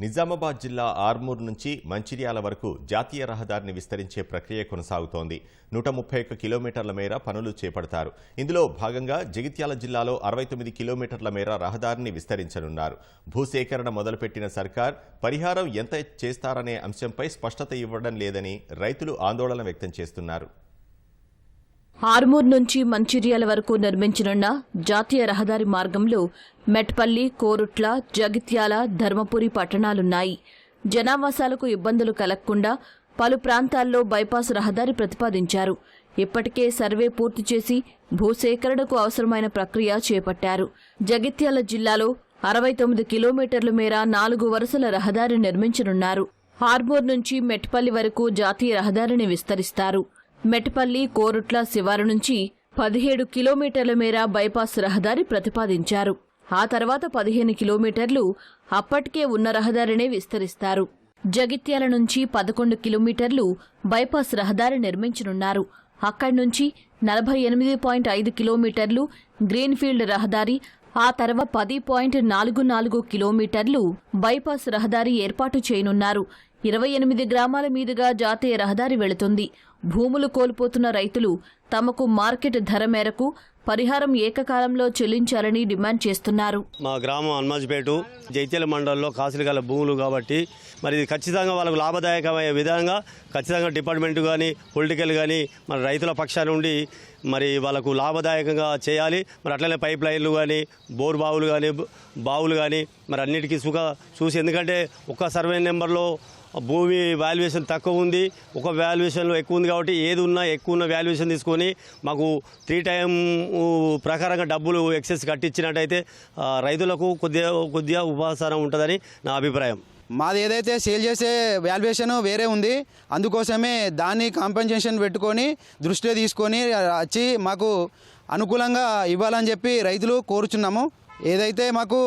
నిజామాబాద్ జిల్లా ఆర్మూర్ నుంచి మంచిర్యాల వరకు జాతీయ రహదారిని విస్తరించే ప్రక్రియ కొనసాగుతోంది. నూట ముప్పై ఒక్క కిలోమీటర్ల మేర పనులు చేపడతారు. ఇందులో భాగంగా జగిత్యాల జిల్లాలో అరవై తొమ్మిది కిలోమీటర్ల మేర రహదారిని విస్తరించనున్నారు. భూసేకరణ మొదలుపెట్టిన సర్కార్ పరిహారం ఎంత చేస్తారనే అంశంపై స్పష్టత ఇవ్వడం లేదని రైతులు ఆందోళన వ్యక్తం చేస్తున్నారు. ఆర్మూర్ నుంచి మంచిర్యాల వరకు నిర్మించనున్న జాతీయ రహదారి మార్గంలో మెట్పల్లి కోరుట్ల జగిత్యాల ధర్మపురి పట్టణాలున్నాయి. జనావాసాలకు ఇబ్బందులు కలగకుండా పలు ప్రాంతాల్లో బైపాస్ రహదారి ప్రతిపాదించారు. ఇప్పటికే సర్వే పూర్తి చేసి భూసేకరణకు అవసరమైన ప్రక్రియ చేపట్టారు. జగిత్యాల జిల్లాలో అరవై తొమ్మిది కిలోమీటర్ల మేర నాలుగు వరుసల రహదారి నిర్మించనున్నారు. హార్బోర్ నుంచి మెట్పల్లి వరకు జాతీయ రహదారిని విస్తరిస్తారు. మెట్పల్లి కోరుట్ల శివారు నుంచి పదిహేడు కిలోమీటర్ల మేర బైపాస్ రహదారి ప్రతిపాదించారు. ఆ తర్వాత పదిహేను కిలోమీటర్లు అప్పటికే ఉన్న రహదారినే విస్తరిస్తారు. జగిత్యాల నుంచి పదకొండు కిలోమీటర్లు బైపాస్ రహదారి నిర్మించనున్నారు. అక్కడి నుంచి నలభై ఎనిమిది పాయింట్ ఐదు కిలోమీటర్లు గ్రీన్ఫీల్డ్ రహదారి ఆ తర్వాత పది పాయింట్ నాలుగు నాలుగు కిలోమీటర్లు బైపాస్ రహదారి ఏర్పాటు చేయనున్నారు. ఇరవై ఎనిమిది గ్రామాల మీదుగా జాతీయ రహదారి వెళుతుంది. భూములు కోల్పోతున్న రైతులు తమకు మార్కెట్ ధర మేరకు పరిహారం ఏకకాలంలో చెల్లించాలని డిమాండ్ చేస్తున్నారు. మా గ్రామం హనుమాజ్పేట జైత్యాల మండలంలో కాసులు భూములు కాబట్టి మరి ఇది ఖచ్చితంగా వాళ్ళకు లాభదాయకమయ్యే విధంగా ఖచ్చితంగా డిపార్ట్మెంట్ కానీ పొలిటికల్ కానీ మన రైతుల పక్షాన ఉండి మరి వాళ్ళకు లాభదాయకంగా చేయాలి. మరి అట్లనే పైప్ లైన్లు కానీ బోర్ బావులు కానీ బావులు కానీ మరి అన్నిటికీ సుఖ చూసి ఎందుకంటే ఒక సర్వే నెంబర్లో భూమి వాల్యుయేషన్ తక్కువ ఉంది. ఒక వాల్యుయేషన్లో ఎక్కువ ఉంది కాబట్టి ఏది ఉన్నా ఎక్కువ ఉన్న వాల్యుయేషన్ తీసుకొని మాకు త్రీ టైం ప్రకారంగా డబ్బులు ఎక్సెస్ కట్టించినట్టయితే రైతులకు కొద్దిగా కొద్దిగా ఉపశమనం ఉంటుందని నా అభిప్రాయం. మాది ఏదైతే సేల్ చేసే వాల్యుయేషన్ వేరే ఉంది అందుకోసమే దాన్ని కాంపెన్సేషన్ పెట్టుకొని దృష్టిలో తీసుకొని వచ్చి మాకు అనుకూలంగా ఇవ్వాలని చెప్పి రైతులు కోరుచున్నాము. ఏదైతే మాకు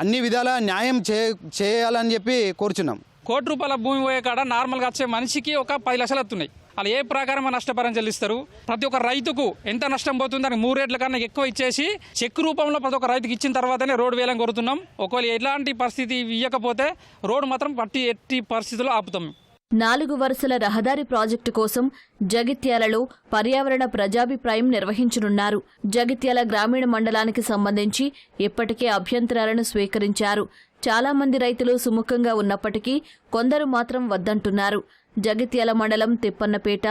అన్ని విధాల న్యాయం చే చేయాలని చెప్పి కోరుచున్నాం. కోటి రూపాయల భూమి పోయే కాడ నార్మల్గా వచ్చే మనిషికి ఒక పది లక్షలు వస్తున్నాయి అలా ఏ ప్రకారం నష్టపరం చెల్లిస్తారు? ప్రతి ఒక్క రైతుకు ఎంత నష్టం పోతుంది దానికి మూడు రేట్ల కన్నా ఎక్కువ ఇచ్చేసి చెక్ రూపంలో ప్రతి ఒక్క రైతుకి ఇచ్చిన తర్వాతనే రోడ్డు వేలం కోరుతున్నాం. ఒకవేళ ఎలాంటి పరిస్థితి ఇవ్వకపోతే రోడ్డు మాత్రం పట్టి ఎట్టి పరిస్థితుల్లో ఆపుతాం. నాలుగు వరుసల రహదారి ప్రాజెక్టు కోసం జగిత్యాలలో పర్యావరణ ప్రజాభిప్రాయం నిర్వహించనున్నారు. జగిత్యాల గ్రామీణ మండలానికి సంబంధించి ఇప్పటికే అభ్యంతరాలను స్వీకరించారు. చాలామంది రైతులు సుముఖంగా ఉన్నప్పటికీ కొందరు మాత్రం వద్దంటున్నారు. జగిత్యాల మండలం తిప్పన్నపేట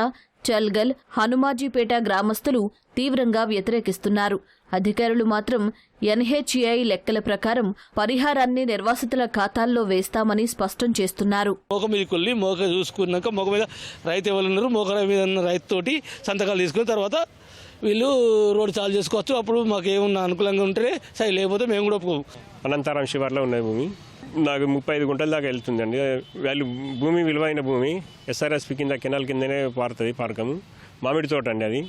చల్గల్ హనుమాజీపేట గ్రామస్తులు తీవ్రంగా వ్యతిరేకిస్తున్నారు. అధికారులు మాత్రం ఎన్హెచ్ఏఐ లెక్కల ప్రకారం పరిహారాన్ని నిర్వాసితుల ఖాతాల్లో వేస్తామని స్పష్టం చేస్తున్నారు. మోక మీదకి వెళ్ళి మోక చూసుకున్నాక మోక మీద రైతు ఎవరు ఉన్నారు? మోక మీద ఉన్న రైతుతోటి సంతకాలు తీసుకున్న తర్వాత వీళ్ళు రోడ్డు చాలు చేసుకోవచ్చు. అప్పుడు మాకు ఏమన్నా అనుకూలంగా ఉంటే సరే లేకపోతే మేము కూడా ఒప్పుకోము. అనంతరం శివార్లో ఉన్న భూమి. నాకు ముప్పై ఐదు గుంటల దాకా వెళ్తుందండి. వాళ్ళు భూమి విలువైన భూమి ఎస్ఆర్ఎస్పి కింద కెనాల్ కిందనే పారుతుంది పార్కము మామిడి తోట అండి అది.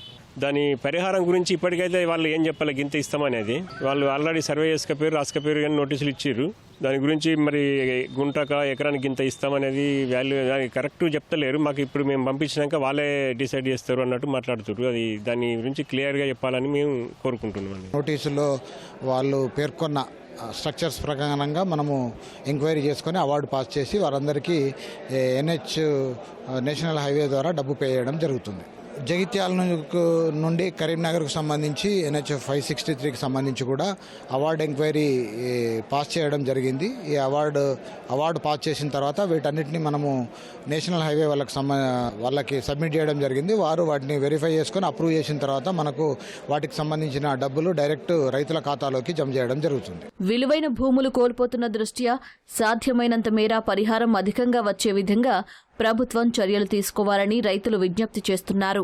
దాని పరిహారం గురించి ఇప్పటికైతే వాళ్ళు ఏం చెప్పాలి గింత ఇస్తామనేది. వాళ్ళు ఆల్రెడీ సర్వే చేసుకపోయారు రాసుకపోయారు కానీ నోటీసులు ఇచ్చారు దాని గురించి మరి గుంటక ఎకరానికి గింత ఇస్తామనేది వాల్యూ కరెక్ట్ చెప్తలేరు. మాకు ఇప్పుడు మేము పంపించినాక వాళ్ళే డిసైడ్ చేస్తారు అన్నట్టు మాట్లాడుతారు అది దాని గురించి క్లియర్గా చెప్పాలని మేము కోరుకుంటున్నాం నోటీసులో వాళ్ళు పేర్కొన్న స్ట్రక్చర్స్ ప్రకారంగా మనము ఎంక్వైరీ చేసుకొని అవార్డు పాస్ చేసి వారందరికీ ఎన్హెచ్ నేషనల్ హైవే ద్వారా డబ్బు పే చేయడం జరుగుతుంది. జగిత్యాల నుండి కరీంనగర్కు సంబంధించి ఎన్హెచ్ఎఫ్ ఫైవ్ సిక్స్టీ త్రీకి సంబంధించి కూడా అవార్డు ఎంక్వైరీ పాస్ చేయడం జరిగింది. ఈ అవార్డు అవార్డు పాస్ చేసిన తర్వాత వీటన్నిటిని మనము నేషనల్ హైవే వాళ్ళకి సంబ వాళ్ళకి సబ్మిట్ చేయడం జరిగింది. వారు వాటిని వెరిఫై చేసుకొని అప్రూవ్ చేసిన తర్వాత మనకు వాటికి సంబంధించిన డబ్బులు డైరెక్ట్ రైతుల ఖాతాలోకి జమ చేయడం జరుగుతుంది. విలువైన భూములు కోల్పోతున్న దృష్ట్యా సాధ్యమైనంత మేర పరిహారం అధికంగా వచ్చే విధంగా ప్రభుత్వం చర్యలు తీసుకోవాలని రైతులు విజ్ఞప్తి చేస్తున్నారు.